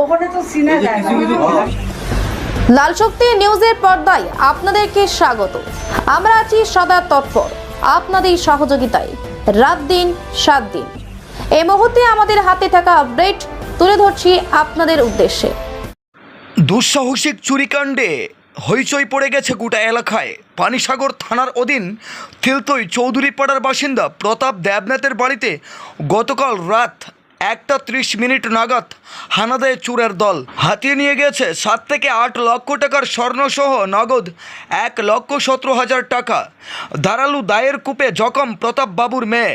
ওখানে তো চিনা যায় না। লাল শক্তি নিউজের পর্দায় আপনাদেরকে স্বাগত। আমরা আছি সদা তৎপর আপনাদের সহযোগিতায়। রাত দিন সাত দিন। এই মুহূর্তে আমাদের হাতে থাকা আপডেট তুলে ধরছি আপনাদের উদ্দেশ্যে। দুঃসাহসিক চুরিকাণ্ডে হইচই পড়ে গেছে গোটা এলাকায়। পানিসাগর থানার অধীন থিলতই চৌধুরীপাড়ার বাসিন্দা প্রতাপ দেবনাথের বাড়িতে গতকাল রাত একটা ত্রিশ মিনিট নাগাদ হানা দেয় চুরের দল হাতিয়ে নিয়ে গেছে সাত থেকে আট লক্ষ টাকার স্বর্ণসহ নগদ এক লক্ষ সতেরো হাজার টাকা। দাঁড়ালু দায়ের কূপে জখম প্রতাপ বাবুর মেয়ে,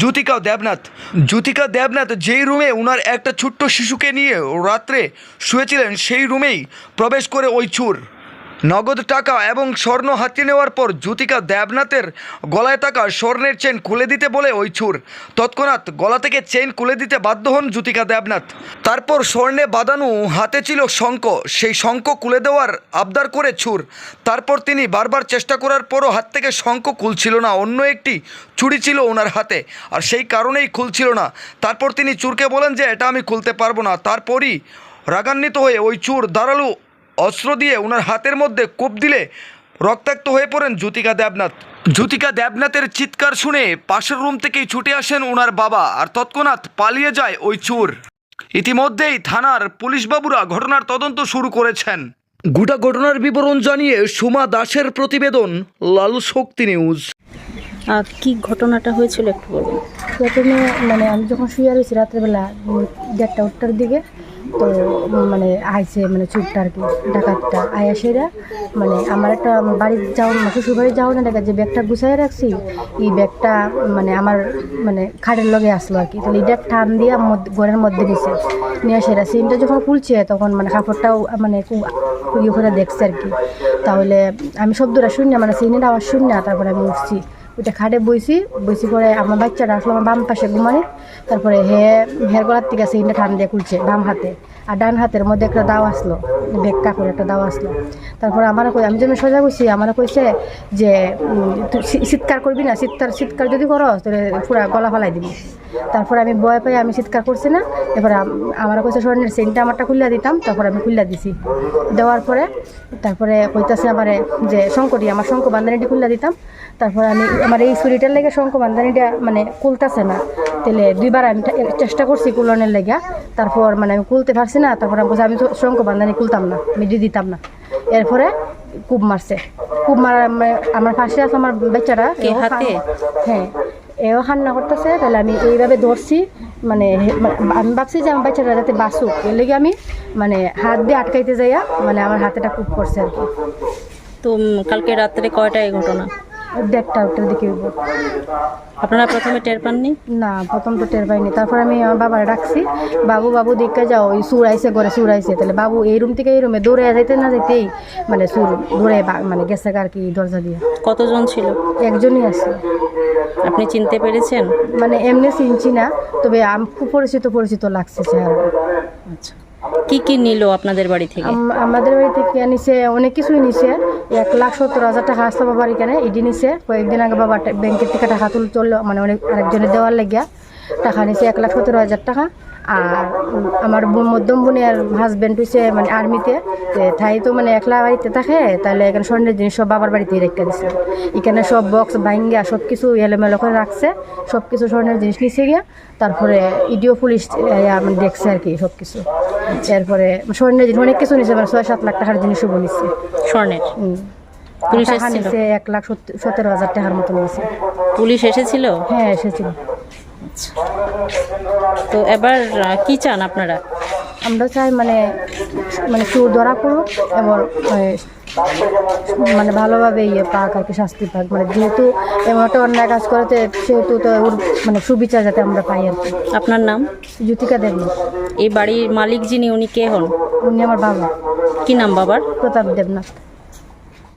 জ্যোতিকা দেবনাথ। জ্যোতিকা দেবনাথ যেই রুমে ওনার একটা ছোট্ট শিশুকে নিয়ে রাত্রে শুয়েছিলেন, সেই রুমেই প্রবেশ করে ওই চুর। নগদ টাকা এবং স্বর্ণ হাতিয়ে নেওয়ার পর জ্যোতিকা দেবনাথের গলায় থাকা স্বর্ণের চেন খুলে দিতে বলে ওই চুর তৎক্ষণাৎ গলা থেকে চেন খুলে দিতে বাধ্য হন জ্যোতিকা দেবনাথ। তারপর স্বর্ণে বাঁধানো হাতে ছিল শঙ্খ। সেই শঙ্খ খুলে দেওয়ার আবদার করে চুর তারপর তিনি বারবার চেষ্টা করার পরও হাত থেকে শঙ্খ খুলছিল না, অন্য একটি চুড়ি ছিল ওনার হাতে। আর সেই কারণেই খুলছিল না। তারপর তিনি চুরকে বলেন যে, এটা আমি খুলতে পারব না। তারপরই রাগান্বিত হয়ে ওই চুর দাঁড়াল অস্ত্র দিয়ে ওনার হাতের মধ্যে কোপ দিলে রক্তাক্ত হয়ে পড়েন জ্যোতিকা দেবনাথ। জ্যোতিকা দেবনাথের চিৎকার শুনে পাশের রুম থেকেই ছুটে আসেন ওনার বাবা আর তৎক্ষণাৎ পালিয়ে যায় ওই চোর। ইতিমধ্যেই থানার পুলিশবাবুরা ঘটনার তদন্ত শুরু করেছেন। গোটা ঘটনার বিবরণ জানিয়ে সুমা দাসের প্রতিবেদন লালু শক্তি নিউজ। আর কি ঘটনাটা হয়েছিল একটু বলুন? প্রথমে মানে আমি যখন শুয়ে রয়েছি রাত্রেবেলা দেড়টা উঠটার দিকে তো মানে আইসে মানে চুপটা আর কি, ডাকাতটা। আয়াসেরা মানে আমার একটা বাড়ি যাও শ্বশুর বাড়ি যাও না দেখা যে ব্যাগটা গুছাই রাখছি, এই ব্যাগটা মানে আমার মানে খাটের লগে আসলো আর কি। তাহলে এটা টান দিয়ে ঘরের মধ্যে নিছে নিয়ে সেরা, সিমটা যখন খুলছে, তখন মানে কাপড়টাও মানে খুব ইয়ে করে দেখছে আর কি। তাহলে আমি শব্দটা শুনি না মানে সিনের আওয়াজ শুনি না, তারপরে আমি উঠছি। ওইটা খাটে বইছি বইছি পরে আমার বাচ্চাটা আসলো আমার বাম পাশে ঘুমানি তারপরে হে হের গলার থেকে সিনটা ঠান দিয়ে খুলছে, বাম হাতে। আর ডান হাতের মধ্যে একটা দাও আসলো বেক্কা করে একটা দাও আসলো। তারপর আমার আমি যখন সোজা করছি আমার কইছে যে চিৎকার করবি না, চিৎকার চিৎকার যদি করো তাহলে পুরা গলা ফালাই দিবি। তারপরে আমি ভয় পাই, আমি চিৎকার করছি না। এবারে আমার কইছে, স্বর্ণের সেন্টটা আমারটা খুললা দিতাম। তারপর আমি খুললা দিছি। দেওয়ার পরে, তারপরে কইতাছে আমার যে শঙ্করি আমার শঙ্খ বান্ধানিটি খুললা দিতাম। তারপরে আমি, আমার এই ছুরিটার লেগে শঙ্খ বান্ধানিটা মানে কুলতাছে না। তাহলে দুইবার আমি চেষ্টা করছি কুলনের লেগে। তারপর মানে আমি কুলতে পারছি না তারপর আমি আমি তো শঙ্খ বান্ধানি কুলতাম না আমি মিডি দিতাম না। এরপরে কূপ মারছে। কূপ মানে আমার পাশে আছে আমার? খা- হ্যাঁ এও হান্না করতেছে। তাহলে আমি এইভাবে ধরছি মানে আমি ভাবছি যে আমার বাচ্চারা যাতে বাঁচুক। এর লেগে আমি মানে হাত দিয়ে আটকাইতে যাইয়া মানে আমার হাতেটা কূপ করছে আর কি। তো কালকে রাত্রে কয়টায় এই ঘটনা? দেড়টা ওটার দিকে হইবো। আপনারা প্রথমে টের পাননি? না প্রথম তো টের পাইনি। তারপর আমি আমার বাবার ডাকছি বাবু বাবু দেখে যাও ওই সুর আইসে ঘরে সুর আইসে তাহলে বাবু এই রুম থেকে এই রুমে দৌড়ে যাইতে না যাইতেই মানে সুর দৌড়ে মানে গেছে আর কি দরজা দিয়ে। কতজন ছিল? একজনই আছে। আপনি চিনতে পেরেছেন? মানে এমনি চিনছি না তবে আমি খুব পরিচিত পরিচিত লাগছে চেহারা। আচ্ছা। কি কি নিল আপনাদের বাড়ি থেকে? আমাদের বাড়ি থেকে নিছে, অনেক কিছুই নিছে। এক লাখ সত্তর হাজার টাকা আসতো বাবার এখানে, ইডি নিছে। কয়েকদিন আগে বাবা ব্যাংকের থেকে টাকা তুল চলল মানে অনেক আরেকজনের দেওয়ার লাগিয়া টাকা নিছে, এক লাখ সত্তর হাজার টাকা। আর আমার বোন- মধ্যম বোনের হাজব্যান্ড হইছে মানে আর্মিতে তাই তো মানে একলা বাড়িতে থাকে তাহলে এখানে স্বর্ণের জিনিস সব বাবার বাড়িতেই রেখে দিছে। এখানে সব বক্স ভাঙ্গা সব কিছু এলোমেলো করে রাখছে সব কিছু স্বর্ণের জিনিস নিছে গিয়া তারপরে ইডিও পুলিশ মানে দেখছে আর কি সব কিছু এরপরে স্বর্ণের জিনিস অনেক কিছু নিছে মানে ছয় সাত লাখ টাকার জিনিসও নিচ্ছে স্বর্ণের? পুলিশ এসেছিল? এক লাখ সতেরো হাজার টাকার মতো নিয়েছে পুলিশ এসেছিল? হ্যাঁ এসেছিল। তো এবার কি চান আপনারা? আমরা চাই মানে মানে চোর ধরা পড়ুক এবং মানে, মানে ভালোভাবে ইয়ে পাক আর কি শাস্তি পাক। মানে যেহেতু এমন একটা অন্যায় কাজ করেছে সেহেতু তো ওর মানে সুবিচার যাতে আমরা পাই আর কি। আপনার নাম? জ্যোতিকা দেবী। এই বাড়ির মালিক যিনি উনি কে হন? উনি আমার বাবা। কি নাম বাবার? প্রতাপ দেবনাথ।